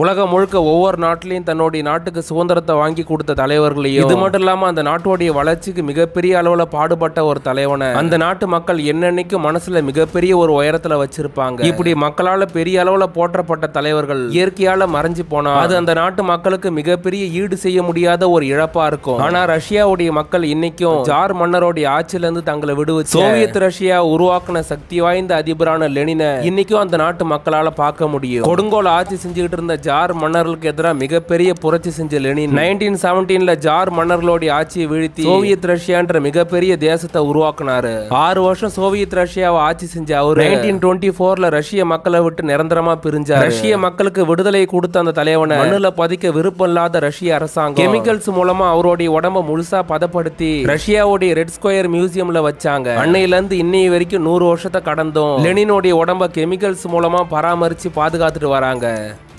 உலகம் முழுக்க ஒவ்வொரு நாட்டிலையும் தன்னுடைய நாட்டுக்கு சுதந்திரத்தை வாங்கி கொடுத்த தலைவர்களையும் இது மட்டும் இல்லாம அந்த நாட்டுடைய வளர்ச்சிக்கு மிகப்பெரிய அளவுல பாடுபட்ட ஒரு தலைவனை அந்த நாட்டு மக்கள் என்னன்னைக்கும் மனசுல மிகப்பெரிய ஒரு உயரத்துல வச்சிருப்பாங்க. இப்படி மக்களால பெரிய அளவுல போற்றப்பட்ட தலைவர்கள் இயற்கையால மறைஞ்சு போனா அது அந்த நாட்டு மக்களுக்கு மிகப்பெரிய ஈடு செய்ய முடியாத ஒரு இழப்பா இருக்கும். ஆனா ரஷ்யாவுடைய மக்கள் இன்னைக்கும் ஜார் மன்னருடைய ஆட்சியில இருந்து தங்களை விடுவிச்சு சோவியத் ரஷ்யா உருவாக்குன சக்தி வாய்ந்த அதிபரான லெனினை இன்னைக்கும் அந்த நாட்டு மக்களால பார்க்க முடியும். கொடுங்கோல் ஆட்சி செஞ்சுக்கிட்டு இருந்த ஜார் மன்னர்களுக்கு எதிராக மிகப்பெரிய புரட்சி செஞ்ச லெனின். நைன்டீன் செவன்டீன்ல ஜார் மன்னர்களுடைய ஆட்சியை வீழ்த்தி சோவியத் ரஷ்யான்ற மிகப்பெரிய தேசத்தை உருவாக்குனாரு. ஆறு வருஷம் சோவியத் ரஷ்யாவை ஆட்சி செஞ்ச அவரு. நைன்டீன் டுவெண்ட்டி போர்ல ரஷ்ய மக்களை விட்டு நிரந்தரமா பிரிஞ்சார். ரஷ்ய மக்களுக்கு விடுதலை கொடுத்த அந்த தலைவனை மண்ணுல பதிக்க விருப்பம் இல்லாத ரஷ்ய அரசாங்கம். கெமிக்கல்ஸ் மூலமா அவருடைய உடம்ப முழுசா பதப்படுத்தி ரஷ்யாவுடைய ரெட் ஸ்கொயர் மியூசியம்ல வச்சாங்க. அன்னையில இருந்து இன்னைய வரைக்கும் நூறு வருஷத்தை கடந்தும். லெனினுடைய உடம்ப கெமிக்கல்ஸ் மூலமா பராமரிச்சு பாதுகாத்துட்டு வராங்க.